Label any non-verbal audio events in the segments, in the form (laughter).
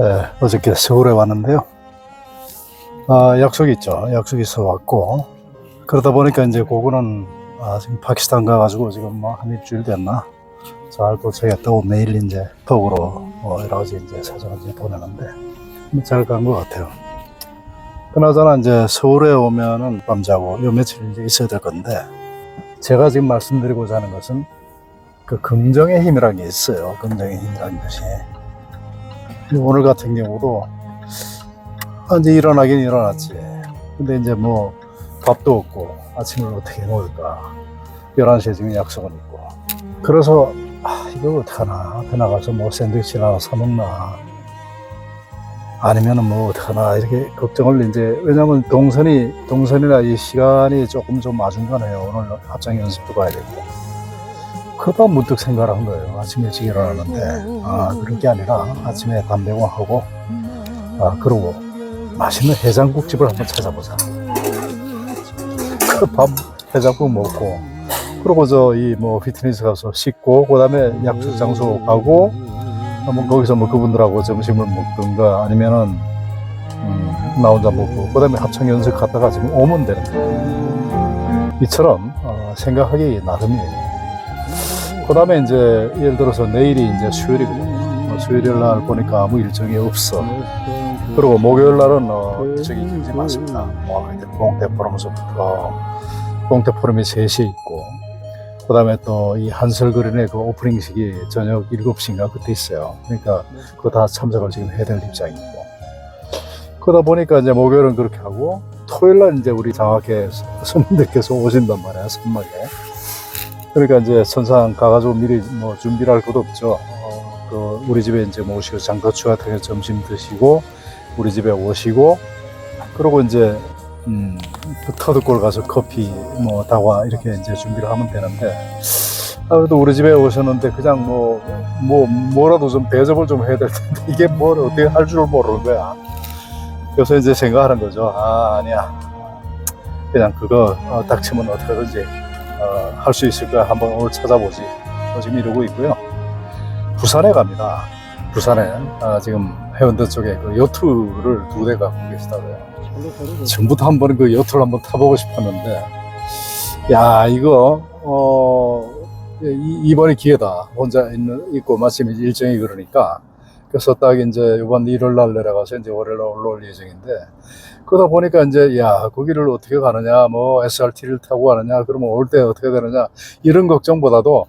예, 어저께 서울에 왔는데요. 아, 약속이 있죠. 약속이 있어 왔고. 그러다 보니까 이제 그거는 아, 지금 파키스탄 가가지고 지금 뭐 한 일주일 됐나? 잘 도착했다 고 매일 이제 톡으로 뭐 여러 가지 이제 사정을 이제 보내는데 뭐잘간 것 같아요. 그나저나 이제 서울에 오면은 밤 자고 요 며칠 이제 있어야 될 건데 제가 지금 말씀드리고자 하는 것은 그 긍정의 힘이라는 게 있어요. 긍정의 힘이라는 것이. 오늘 같은 경우도 아, 이제 일어나긴 일어났지. 근데 이제 뭐 밥도 없고 아침을 어떻게 먹을까. 11시에 지금 약속은 있고. 그래서 아, 이거 어떡하나. 앞에 나가서 뭐 샌드위치나 사먹나. 아니면은 뭐 어떡하나. 이렇게 걱정을 이제, 왜냐면 동선이, 동선이나 이 시간이 조금 좀 아중간해요. 오늘 합창 연습도 가야 되고. 그러다 문득 생각을 한 거예요. 아침 일찍 일어나는데, 아, 그런 게 아니라 아침에 담배공하고, 아, 그러고 맛있는 해장국집을 한번 찾아보자. 그 밥, 해장국 먹고, 그러고 저 이 뭐 피트니스 가서 씻고, 그 다음에 약속 장소 가고, 한번 거기서 뭐 그분들하고 점심을 먹든가 아니면은, 음, 나 혼자 먹고, 그 다음에 합창 연습 갔다가 지금 오면 되는 거예요. 이처럼, 어, 생각하기 나름이에요. 그 다음에 이제 예를 들어서 내일이 이제 수요일이거든요. 어, 수요일 날 보니까 아무 일정이 없어. 그리고 목요일 날은 어, 저기 굉장히 많습니다. 뭐 하여튼 공대 포럼서부터 공대 포럼이 3시에 있고 그 다음에 또 이 한설그린의 그 오프닝식이 저녁 7시인가 그때 있어요. 그러니까 그거 다 참석을 지금 해야 될 입장이고 그러다 보니까 이제 목요일은 그렇게 하고 토요일 날 이제 우리 장학회 손님들께서 오신단 말이야 선막에 그러니까 이제 선상 가가지고 미리 뭐 준비를 할 것도 없죠. 어, 그 우리 집에 이제 모시고 장거추 같은 거 점심 드시고 우리 집에 오시고 그러고 이제 음, 그 터드골 가서 커피 뭐 다과 이렇게 이제 준비를 하면 되는데 아무래도 우리 집에 오셨는데 그냥 뭐 뭐 뭐라도 좀 대접을 좀 해야 될 텐데 (laughs) 이게 뭘 어떻게 할 줄 모르는 거야. 그래서 이제 생각하는 거죠. 아 아니야. 그냥 그거 어, 닥치면 어떻게든지 어, 할 수 있을까 한번 오늘 찾아보지. 뭐 지금 이러고 있고요. 부산에 갑니다. 부산에 아, 지금 해운대 쪽에 그 요트를 두 대 갖고 계시다고요. 전부터 한번 그 요트를 한번 타보고 싶었는데, 야 이거 어 이- 이번이 기회다. 혼자 있는 있고 마침 일정이 그러니까. 그래서 딱 이제 이번 일요일 날 내려가서 이제 월요일 날 올라올 예정인데 그러다 보니까 이제 야 거기를 어떻게 가느냐 뭐 SRT를 타고 가느냐 그러면 올 때 어떻게 되느냐 이런 걱정보다도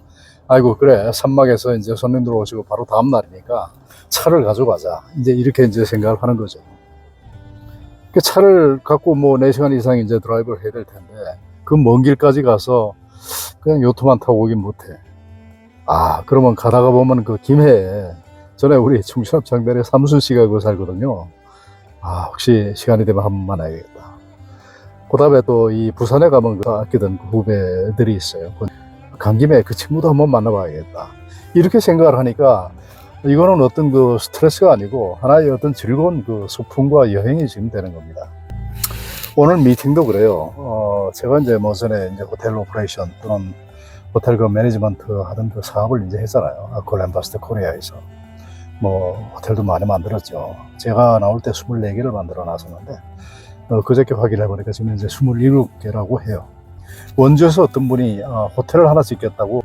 아이고 그래 산막에서 이제 손님들 오시고 바로 다음 날이니까 차를 가져가자 이제 이렇게 이제 생각을 하는 거죠. 그 차를 갖고 뭐 4시간 이상 이제 드라이브를 해야 될 텐데 그 먼 길까지 가서 그냥 요트만 타고 오긴 못해. 아 그러면 가다가 보면 그 김해에 전에 우리 충신합 장단에 삼순 씨가 그 살거든요. 아, 혹시 시간이 되면 한번 만나야겠다. 그 다음에 또 이 부산에 가면 그 아끼던 그 후배들이 있어요. 간 김에 그 친구도 한번 만나봐야겠다. 이렇게 생각을 하니까 이거는 어떤 그 스트레스가 아니고 하나의 어떤 즐거운 그 소풍과 여행이 지금 되는 겁니다. 오늘 미팅도 그래요. 어, 제가 이제 뭐 전에 이제 호텔 오퍼레이션 또는 호텔 그 매니지먼트 하던 그 사업을 이제 했잖아요. 아콜 엠바스트 코리아에서. 뭐 호텔도 많이 만들었죠. 제가 나올 때 24개를 만들어 놨었는데 어, 그저께 확인해 보니까 지금 이제 27개라고 해요. 원주에서 어떤 분이 어, 호텔을 하나 짓겠다고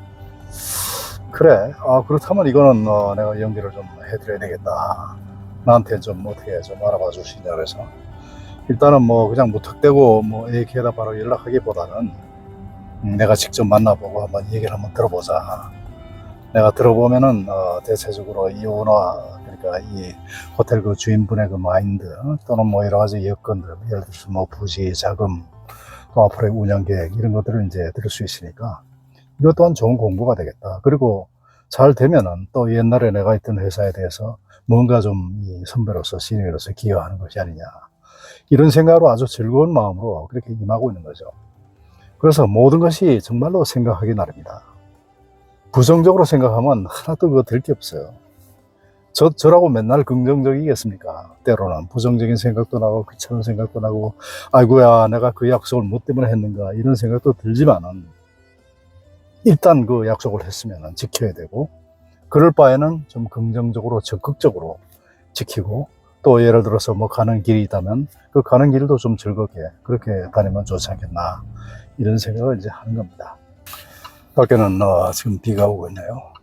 그래 아 그렇다면 이거는 어, 내가 연결을 좀 해드려야 되겠다. 나한테 좀 어떻게 좀 알아봐 주시냐 그래서 일단은 뭐 그냥 무턱대고 뭐 얘기해다 바로 연락하기보다는 음, 내가 직접 만나보고 한번 얘기를 한번 들어보자. 내가 들어보면은 어, 대체적으로 이 오너 그러니까 이 호텔 그 주인분의 그 마인드 또는 뭐 여러 가지 여건들 예를 들어서 뭐 부지 자금 또 앞으로의 운영 계획 이런 것들을 이제 들을 수 있으니까 이것 또한 좋은 공부가 되겠다. 그리고 잘 되면은 또 옛날에 내가 있던 회사에 대해서 뭔가 좀 이 선배로서 시니어로서 기여하는 것이 아니냐 이런 생각으로 아주 즐거운 마음으로 그렇게 임하고 있는 거죠. 그래서 모든 것이 정말로 생각하기 나름이다. 부정적으로 생각하면 하나도 그거 될 게 없어요. 저, 저라고 맨날 긍정적이겠습니까? 때로는 부정적인 생각도 나고 귀찮은 생각도 나고 아이고야 내가 그 약속을 뭐 때문에 했는가 이런 생각도 들지만은 일단 그 약속을 했으면 지켜야 되고 그럴 바에는 좀 긍정적으로 적극적으로 지키고 또 예를 들어서 뭐 가는 길이 있다면 그 가는 길도 좀 즐겁게 그렇게 다니면 좋지 않겠나 이런 생각을 이제 하는 겁니다. 밖에는 어, 지금 비가 오고 있네요.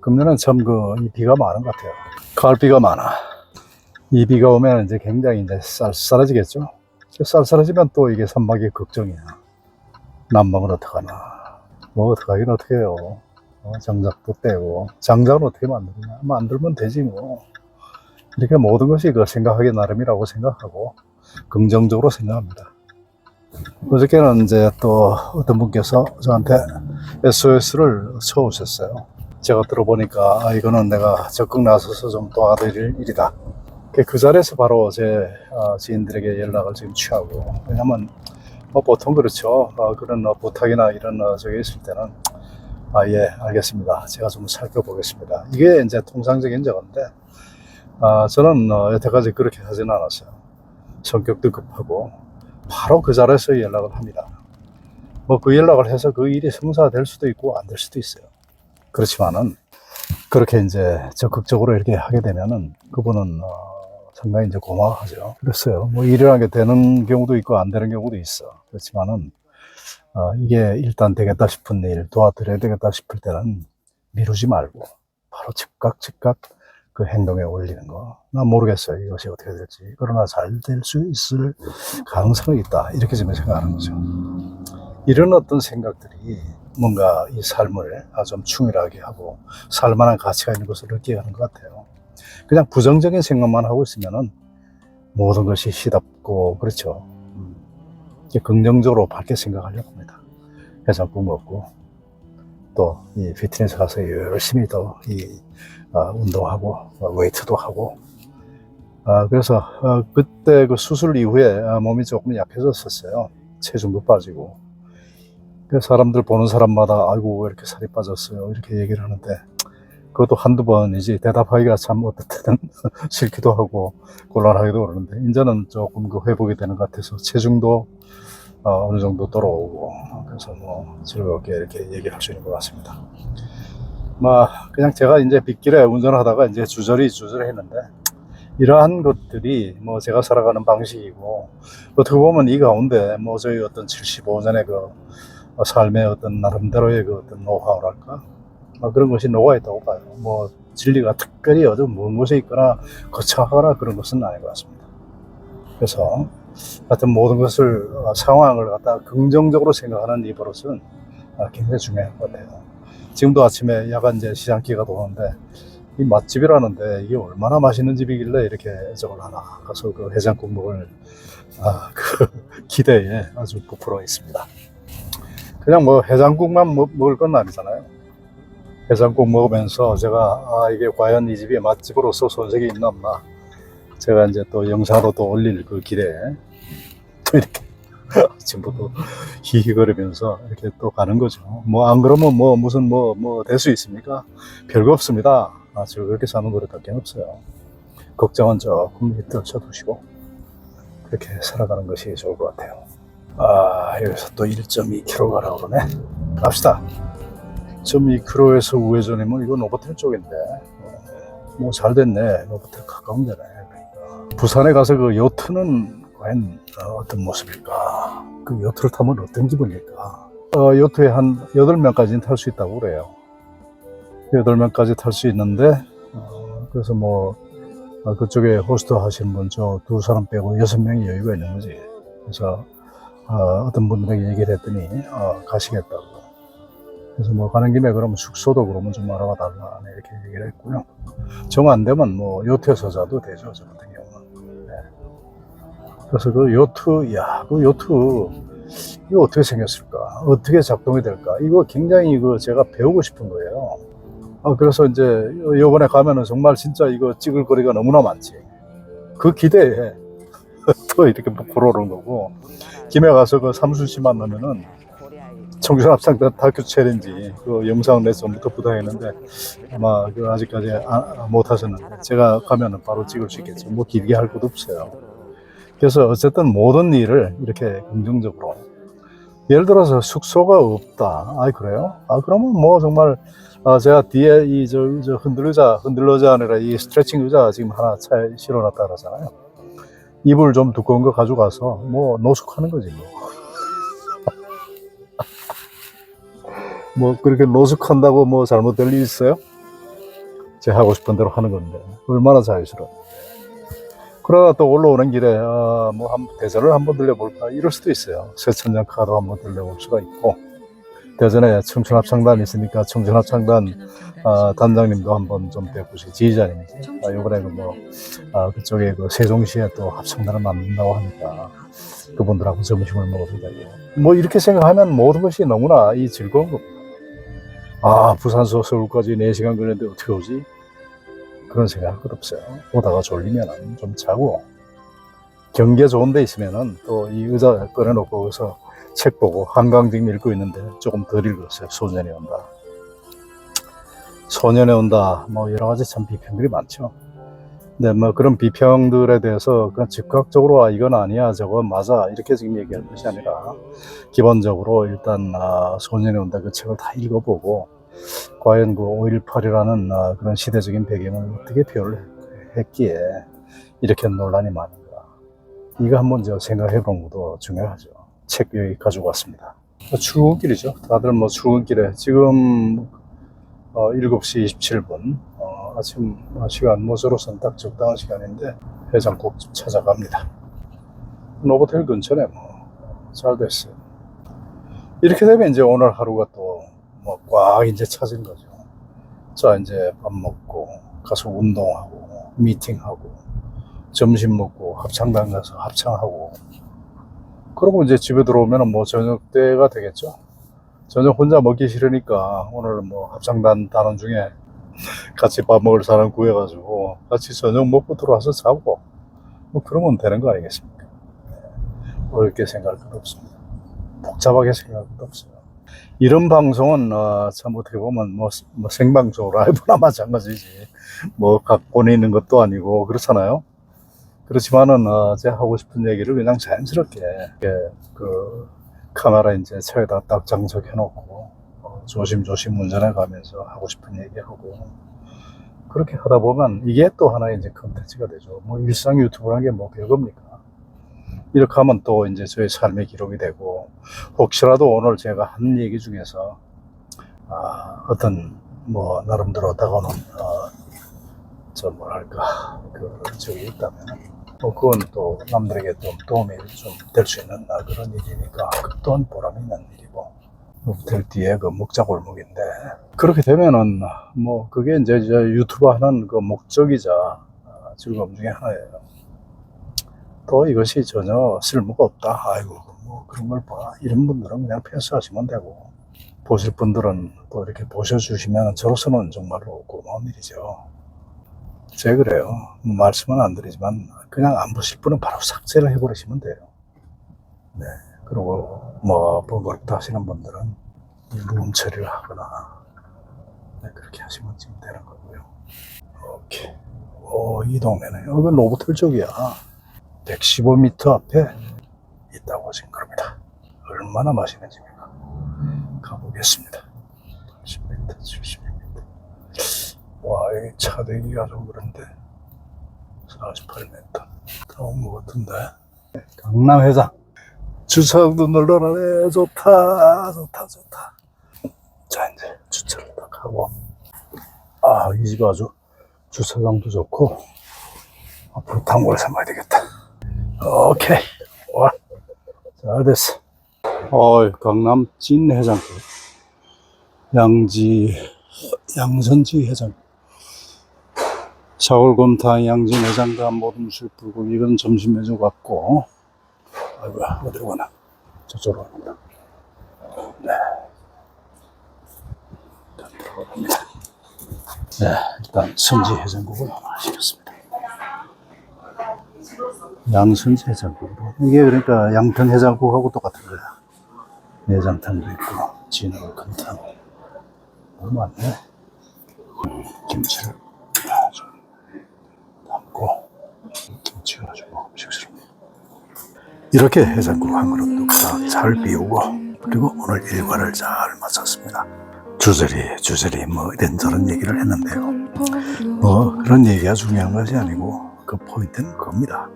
금년은 참 그 이 비가 많은 것 같아요. 가을 비가 많아. 이 비가 오면 이제 굉장히 이제 쌀쌀해지겠죠. 쌀쌀해지면 또 이게 산막이 걱정이야. 난방은 어떡하나. 뭐 어떡하긴 어떡해요. 어, 장작도 떼고. 장작은 어떻게 만드냐. 만들면 되지 뭐. 이렇게 모든 것이 그 생각하기 나름이라고 생각하고 긍정적으로 생각합니다. 어저께는 이제 또 어떤 분께서 저한테 SOS를 쳐오셨어요. 제가 들어보니까 아, 이거는 내가 적극 나서서 좀 도와드릴 일이다. 그 자리에서 바로 제 어, 지인들에게 연락을 지금 취하고 왜냐면 뭐 보통 그렇죠. 어, 그런 어, 부탁이나 이런 어, 저게 있을 때는 아 예 알겠습니다. 제가 좀 살펴보겠습니다. 이게 이제 통상적인 적인데 아, 저는 어, 여태까지 그렇게 하지는 않았어요. 성격도 급하고 바로 그 자리에서 연락을 합니다. 뭐 그 연락을 해서 그 일이 성사될 수도 있고 안 될 수도 있어요. 그렇지만은 그렇게 이제 적극적으로 이렇게 하게 되면은 그분은 어, 상당히 이제 고마워하죠. 그랬어요. 뭐 일이라는 게 되는 경우도 있고 안 되는 경우도 있어. 그렇지만은 어, 이게 일단 되겠다 싶은 일 도와드려야 되겠다 싶을 때는 미루지 말고 바로 즉각 즉각 그 행동에 올리는 거. 난 모르겠어요. 이것이 어떻게 될지. 그러나 잘 될 수 있을 가능성이 있다. 이렇게 좀 생각하는 거죠. 이런 어떤 생각들이 뭔가 이 삶을 좀 충실하게 하고 살만한 가치가 있는 것을 느끼게 하는 것 같아요. 그냥 부정적인 생각만 하고 있으면은 모든 것이 시답고 그렇죠. 긍정적으로 밝게 생각하려고 합니다. 해장국 먹고 또 이 피트니스 가서 열심히 또이 어, 운동하고 어, 웨이트도 하고. 아, 그래서 어, 그때 그 수술 이후에 아, 몸이 조금 약해졌었어요. 체중도 빠지고. 그 사람들 보는 사람마다 아이고 왜 이렇게 살이 빠졌어요? 이렇게 얘기를 하는데 그것도 한두 번이지 대답하기가 참 때는 (laughs) 싫기도 하고 곤란하기도 그러는데 이제는 조금 그 회복이 되는 것 같아서 체중도 어, 어느 정도 돌아오고 그래서 뭐 즐겁게 이렇게 얘기를 할수 있는 것 같습니다. 뭐 그냥 제가 이제 빗길에 운전하다가 이제 주저리 주저리 했는데 이러한 것들이 뭐 제가 살아가는 방식이고 어떻게 보면 이 가운데 뭐 저희 어떤 75년의 그 삶의 어떤 나름대로의 그 어떤 노하우랄까 뭐 그런 것이 녹아 있다고 봐요. 뭐 진리가 특별히 어떤 먼 곳에 있거나 거창하거나 그런 것은 아닌 것 같습니다. 그래서 하여튼 모든 것을 어, 상황을 갖다 긍정적으로 생각하는 이버릇은 아, 굉장히 중요한 것 같아요. 지금도 아침에 야간 이제 시장기가 도는데 이 맛집이라는데 이게 얼마나 맛있는 집이길래 이렇게 저걸 하나 가서 그 해장국 먹을 아, (laughs) 그 기대에 아주 부풀어 있습니다. 그냥 뭐 해장국만 먹, 먹을 건 아니잖아요. 해장국 먹으면서 제가 아 이게 과연 이 집이 맛집으로서 손색이 있나 없나 제가 이제 또 영상으로 또 올릴 그 길에 또 이렇게 (laughs) 아침부터 히히거리면서 이렇게 또 가는 거죠. 뭐 안 그러면 뭐 무슨 뭐 뭐 될 수 있습니까? 별거 없습니다. 아, 즐겁게 사는 거밖에 없어요. 걱정은 조금 떨쳐 두시고 그렇게 살아가는 것이 좋을 것 같아요. 아 여기서 또 1.2km 가라 그러네. 갑시다. 1.2km에서 우회전이면 이거 노보텔 쪽인데 뭐 잘 됐네. 노보텔 가까운 데네. 부산에 가서 그 요트는 과연 어, 어떤 모습일까? 그 요트를 타면 어떤 기분일까? 어, 요트에 한 8명까지는 탈 수 있다고 그래요. 8명까지 탈 수 있는데, 어, 그래서 뭐, 어, 그쪽에 호스트 하시는 분, 저 두 사람 빼고 여섯 명이 여유가 있는 거지. 그래서, 어, 떤 분들에게 얘기를 했더니, 어, 가시겠다고. 그래서 뭐 가는 김에 그러면 숙소도 그러면 좀 알아봐 달라. 네, 이렇게 얘기를 했고요. 정 안 되면 뭐 요트에서 자도 되죠. 저 같은. 그래서 그 요트, 야, 그 요트, 이거 어떻게 생겼을까? 어떻게 작동이 될까? 이거 굉장히 이거 제가 배우고 싶은 거예요. 아, 그래서 이제 요번에 가면은 정말 진짜 이거 찍을 거리가 너무나 많지. 그 기대에 (laughs) 또 이렇게 보러 오는 거고, 김에 가서 그 삼순 씨 만나면은 청춘 합창 다큐 챌린지 그 영상 내 전부터 부탁했는데 아마 그 아직까지 아- 못 하셨는데 제가 가면은 바로 찍을 수 있겠죠. 뭐 길게 할 것도 없어요. 그래서 어쨌든 모든 일을 이렇게 긍정적으로 예를 들어서 숙소가 없다. 아 그래요? 아 그러면 뭐 정말 아, 제가 뒤에 이, 저, 저 흔들의자, 흔들의자 아니라 이 스트레칭 의자 지금 하나 차에 실어놨다 그러잖아요. 이불 좀 두꺼운 거 가져가서 뭐 노숙하는 거지 뭐. (laughs) 뭐 그렇게 노숙한다고 뭐 잘못될 일 있어요? 제 하고 싶은 대로 하는 건데 얼마나 자유스러워. 그러다 또 올라오는 길에 아, 뭐한 대전을 한번 들려볼까 이럴 수도 있어요. 세천장 카도 한번 들려볼 수가 있고 대전에 청춘합창단 있으니까 청춘합창단 아, 단장님도 한번 좀 뵙고시 지휘자님이지. 아, 이번에 그뭐 아, 그쪽에 그 세종시에 또 합창단을 만든다고 하니까 그분들하고 점심을 먹어도 되고 뭐 이렇게 생각하면 모든 것이 너무나 이 즐거운 겁니다. 아 부산서 서울까지 4시간 걸렸는데 어떻게 오지? 그런 생각할 것 없어요. 오다가 졸리면 좀 자고 경계 좋은 데 있으면은 또 이 의자 꺼내놓고 거기서 책 보고 한강 지금 읽고 있는데 조금 덜 읽었어요. 소년이 온다. 소년에 온다. 뭐 여러 가지 참 비평들이 많죠. 근데 뭐 그런 비평들에 대해서 그냥 즉각적으로 아 이건 아니야 저거 맞아 이렇게 지금 얘기할 것이 아니라 기본적으로 일단 아, 소년에 온다 그 책을 다 읽어보고 과연 그 5.18이라는 아, 그런 시대적인 배경을 어떻게 표현을 했기에 이렇게 논란이 많은가. 이거 한번 저 생각해 보는 것도 중요하죠. 책 여기 가지고 왔습니다. 출근길이죠. 다들 뭐 출근길에 지금 어, 7시 27분 어, 아침 시간 모서로서는 딱 적당한 시간인데 해장국집 찾아갑니다. 노보텔 근처네 뭐. 잘 됐어요. 이렇게 되면 이제 오늘 하루가 또뭐 꽉 이제 차진 거죠. 자 이제 밥 먹고 가서 운동하고 미팅하고 점심 먹고 합창단 가서 합창하고 그러고 이제 집에 들어오면 뭐 저녁 때가 되겠죠. 저녁 혼자 먹기 싫으니까 오늘 뭐 합창단 단원 중에 (laughs) 같이 밥 먹을 사람 구해가지고 같이 저녁 먹고 들어와서 자고 뭐 그러면 되는 거 아니겠습니까? 네. 어렵게 생각할 것 없습니다. 복잡하게 생각할 것 없어요. 이런 방송은 어, 참 어떻게 보면 뭐, 뭐 생방송 라이브나 (laughs) 마찬가지지 뭐 각본에 있는 것도 아니고 그렇잖아요. 그렇지만은 어, 제가 하고 싶은 얘기를 그냥 자연스럽게 이렇게 그 카메라 이제 차에다 딱 장착해 놓고 어, 조심조심 운전해 가면서 하고 싶은 얘기하고 그렇게 하다 보면 이게 또 하나의 이제 컨텐츠가 되죠. 뭐 일상 유튜브라는 게 뭐 별겁니까? 이렇게 하면 또 이제 저의 삶의 기록이 되고 혹시라도 오늘 제가 한 얘기 중에서 아, 어떤 뭐 나름대로 다가오는 어, 저 뭐랄까 그 적이 있다면 뭐 그건 또 남들에게 좀 도움이 좀 될 수 있는 아, 그런 일이니까 그 또한 보람 있는 일이고 호텔 뒤에 그 먹자골목인데 그렇게 되면은 뭐 그게 이제 저 유튜브 하는 그 목적이자 아, 즐거움 중에 하나예요. 또 이것이 전혀 쓸모가 없다. 아이고 뭐 그런 걸 봐. 이런 분들은 그냥 패스하시면 되고 보실 분들은 또 이렇게 보셔주시면 저로서는 정말로 고마운 일이죠. 제가 그래요. 뭐 말씀은 안 드리지만 그냥 안 보실 분은 바로 삭제를 해버리시면 돼요. 네. 그리고 뭐 번거롭다 하시는 분들은 루음 처리를 하거나 네, 그렇게 하시면 지금 되는 거고요. 오케이. 오, 이 동네는 여기 노보틀 쪽이야. 115m 앞에 있다고 지금 그럽니다. 얼마나 맛있는 집인가. 가보겠습니다. 10m, 70m. 와, 여기 차대기가 좀 그런데 48m. 다온것 같은데. 강남회장. 주차장도 널널하네. 좋다, 좋다, 좋다. 자, 이제 주차를 딱 하고. 아, 이 집 아주 주차장도 좋고. 앞으로 단골 삼아야 되겠다. 오케이. 와. 잘 됐어. 어, 강남 찐 해장국. 양지, 양선지 해장. 사골곰탕, 양진 해장과 모든 술 불고기, 이건 점심 메뉴 같고. 아이고, 어디로 가나. 저쪽으로 갑니다. 네. 들어갑니다. 네, 일단 선지 해장국을 하나 시켰습니다. 양선지 해장국으로. 이게 그러니까 양평 해장국하고 똑같은 거야. 내장탕도 있고, 진흙 큰탕. 너무 많네. 음, 김치를 좀 담고, 김치가 아주 먹음직스럽네. 이렇게 해장국 한 그릇 뚝딱 잘 비우고, 그리고 오늘 일과를 잘 마쳤습니다. 주저리 주저리 뭐 이런저런 얘기를 했는데요. 뭐 그런 얘기가 중요한 것이 아니고 그 포인트는 그겁니다.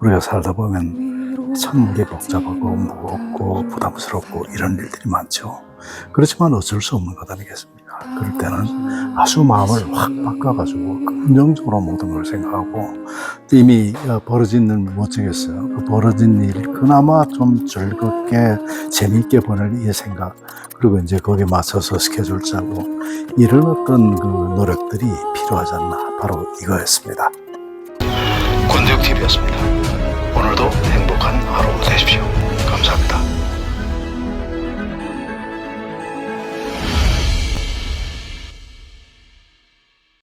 우리가 살다 보면 참게 복잡하고 무겁고 부담스럽고 이런 일들이 많죠. 그렇지만 어쩔 수 없는 것 아니겠습니까? 그럴 때는 아주 마음을 확 바꿔가지고 긍정적으로 모든 걸 생각하고 이미 어, 벌어진 일못 정했어요. 그 벌어진 일 그나마 좀 즐겁게 재미있게 보낼 이 생각 그리고 이제 거기에 맞춰서 스케줄 짜고 이런 어떤 그 노력들이 필요하지 않나 바로 이거였습니다. TV였습니다. 오늘도 행복한 하루 되십시오. 감사합니다.